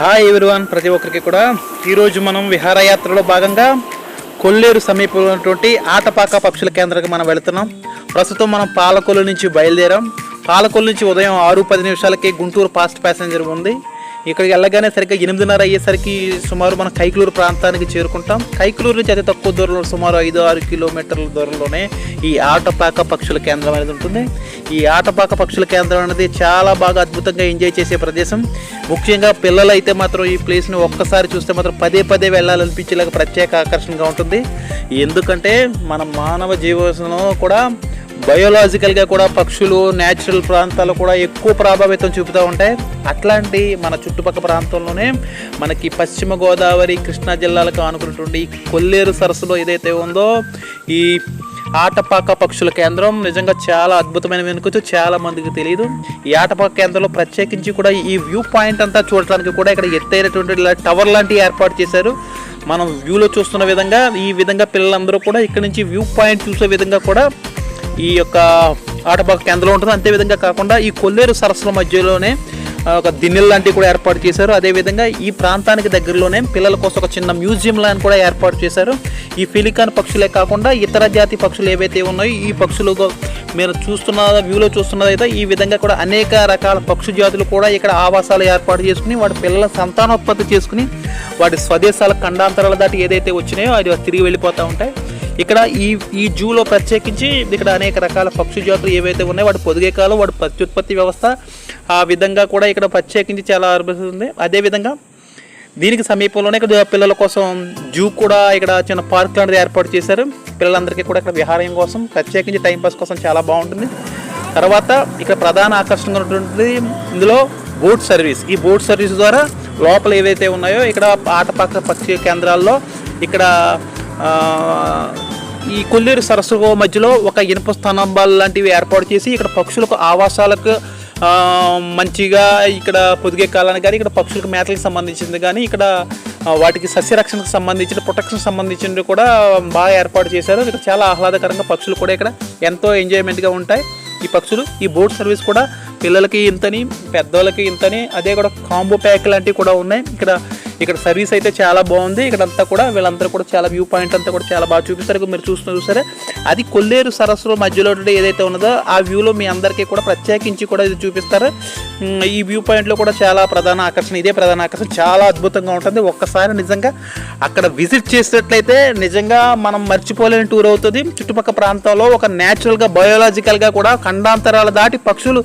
Hi everyone ప్రతి ఒక్కరికి కూడా. ఈరోజు మనం విహారయాత్రలో భాగంగా కొల్లేరు సమీపంలో ఉన్నటువంటి ఆటపాక పక్షుల కేంద్రానికి మనం వెళుతున్నాం. ప్రస్తుతం మనం పాలకొల్లు నుంచి బయలుదేరాం. పాలకొల్లు నుంచి ఉదయం ఆరు పది నిమిషాలకి గుంటూరు ఫాస్ట్ ప్యాసింజర్ ఉంది. ఇక్కడికి వెళ్ళగానే సరిగ్గా ఎనిమిదిన్నర అయ్యేసరికి సుమారు మనం కైకులూరు ప్రాంతానికి చేరుకుంటాం. కైకులూరు నుంచి అతి తక్కువ దూరంలో సుమారు ఐదు ఆరు కిలోమీటర్ల దూరంలోనే ఈ ఆటపాక పక్షుల కేంద్రం అనేది ఉంటుంది. ఈ ఆటపాక పక్షుల కేంద్రం అనేది చాలా బాగా అద్భుతంగా ఎంజాయ్ చేసే ప్రదేశం. ముఖ్యంగా పిల్లలు అయితే మాత్రం ఈ ప్లేస్ని ఒక్కసారి చూస్తే మాత్రం పదే పదే వెళ్ళాలనిపించేలాగా ప్రత్యేక ఆకర్షణగా ఉంటుంది. ఎందుకంటే మన మానవ జీవనంలో కూడా బయోలాజికల్గా కూడా పక్షులు న్యాచురల్ ప్రాంతాలు కూడా ఎక్కువ ప్రభావితం చూపుతూ ఉంటాయి. అట్లాంటి మన చుట్టుపక్కల ప్రాంతంలోనే మనకి పశ్చిమ గోదావరి కృష్ణా జిల్లాలకు ఆనుకున్నటువంటి కొల్లేరు సరస్సులో ఏదైతే ఉందో ఈ ఆటపాక పక్షుల కేంద్రం నిజంగా చాలా అద్భుతమైన వెనుకొచ్చు చాలా మందికి తెలియదు ఈ ఆటపాక కేంద్రంలో ప్రత్యేకించి కూడా ఈ వ్యూ పాయింట్ అంతా చూడటానికి కూడా ఇక్కడ ఎత్తైనటువంటి ఇలా టవర్ లాంటివి ఏర్పాటు చేశారు. మనం వ్యూలో చూస్తున్న విధంగా ఈ విధంగా పిల్లలందరూ కూడా ఇక్కడ నుంచి వ్యూ పాయింట్ చూసే విధంగా కూడా ఈ యొక్క ఆటపాక కేంద్రం ఉంటుంది. అంతేవిధంగా కాకుండా ఈ కొల్లేరు సరస్సుల మధ్యలోనే ఒక దిన్నెల లాంటివి కూడా ఏర్పాటు చేశారు. అదేవిధంగా ఈ ప్రాంతానికి దగ్గరలోనే పిల్లల కోసం ఒక చిన్న మ్యూజియం లాంటి కూడా ఏర్పాటు చేశారు. ఈ ఫిలికాన్ పక్షులే కాకుండా ఇతర జాతి పక్షులు ఏవైతే ఉన్నాయో ఈ పక్షులు మీరు చూస్తున్న వ్యూలో చూస్తున్నదైతే ఈ విధంగా కూడా అనేక రకాల పక్షు జాతులు కూడా ఇక్కడ ఆవాసాలు ఏర్పాటు చేసుకుని వాటి పిల్లల సంతానోత్పత్తి చేసుకుని వాటి స్వదేశాల ఖండాంతరాల దాటి ఏదైతే వచ్చినాయో అది తిరిగి వెళ్ళిపోతూ ఉంటాయి. ఇక్కడ ఈ ఈ జూలో ప్రత్యేకించి ఇక్కడ అనేక రకాల పక్షి జాతులు ఏవైతే ఉన్నాయో వాటి పొదిగే కాలం వాటి ప్రత్యుత్పత్తి వ్యవస్థ ఆ విధంగా కూడా ఇక్కడ ప్రత్యేకించి చాలా అనిపిస్తుంది. అదేవిధంగా దీనికి సమీపంలోనే ఇక్కడ పిల్లల కోసం జూ కూడా ఇక్కడ చిన్న పార్క్ లాంటిది ఏర్పాటు చేశారు. పిల్లలందరికీ కూడా ఇక్కడ విహారం కోసం ప్రత్యేకించి టైంపాస్ కోసం చాలా బాగుంటుంది. తర్వాత ఇక్కడ ప్రధాన ఆకర్షణగా ఉన్నటువంటిది ఇందులో బోట్ సర్వీస్. ఈ బోట్ సర్వీస్ ద్వారా లోపల ఏవైతే ఉన్నాయో ఇక్కడ ఆటపాక పక్షి కేంద్రాల్లో ఇక్కడ ఈ కొల్లేరు సరస్సు మధ్యలో ఒక ఇనుప స్తంభాలు లాంటివి ఏర్పాటు చేసి ఇక్కడ పక్షులకు ఆవాసాలకు మంచిగా ఇక్కడ పొదిగే కాలానికి కానీ ఇక్కడ పక్షులకు మేతలకు సంబంధించింది కానీ ఇక్కడ వాటికి సస్యరక్షణకు సంబంధించిన ప్రొటెక్షన్ సంబంధించినవి కూడా బాగా ఏర్పాటు చేశారు. ఇక్కడ చాలా ఆహ్లాదకరంగా పక్షులు కూడా ఇక్కడ ఎంతో ఎంజాయ్మెంట్గా ఉంటాయి. ఈ పక్షులు ఈ బోట్ సర్వీస్ కూడా పిల్లలకి ఇంతని పెద్దోళ్ళకి ఇంతని అదే కూడా కాంబో ప్యాక్ లాంటివి కూడా ఉన్నాయి. ఇక్కడ ఇక్కడ సర్వీస్ అయితే చాలా బాగుంది. ఇక్కడ అంతా కూడా వీళ్ళందరూ కూడా చాలా వ్యూ పాయింట్ అంతా కూడా చాలా బాగా చూపిస్తారు. మీరు చూస్తున్న చూసారే? అది కొల్లేరు సరస్సులో మధ్యలో ఏదైతే ఉన్నదో ఆ వ్యూలో మీ అందరికీ కూడా ప్రత్యేకించి కూడా ఇది చూపిస్తారు. ఈ వ్యూ పాయింట్లో కూడా చాలా ప్రధాన ఆకర్షణ ఇదే ప్రధాన ఆకర్షణ. చాలా అద్భుతంగా ఉంటుంది. ఒక్కసారి నిజంగా అక్కడ విజిట్ చేసినట్లయితే నిజంగా మనం మర్చిపోలేని టూర్ అవుతుంది. చుట్టుపక్కల ప్రాంతాల్లో ఒక న్యాచురల్గా బయోలాజికల్గా కూడా ఖండాంతరాలు దాటి పక్షులు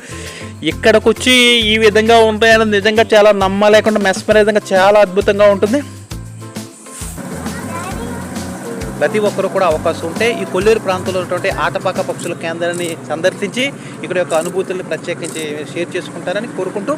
ఇక్కడికి వచ్చి ఈ విధంగా ఉంటాయని నిజంగా చాలా నమ్మలేకుండా మెస్మరైజింగ్గా చాలా అద్భుతంగా ఉంటుంది. ప్రతి ఒక్కరు కూడా అవకాశం ఉంటే ఈ కొల్లూరు ప్రాంతంలో ఉన్నటువంటి ఆటపాక పక్షుల కేంద్రాన్ని సందర్శించి ఇక్కడ యొక్క అనుభూతులను ప్రత్యేకించి షేర్ చేసుకుంటారని కోరుకుంటూ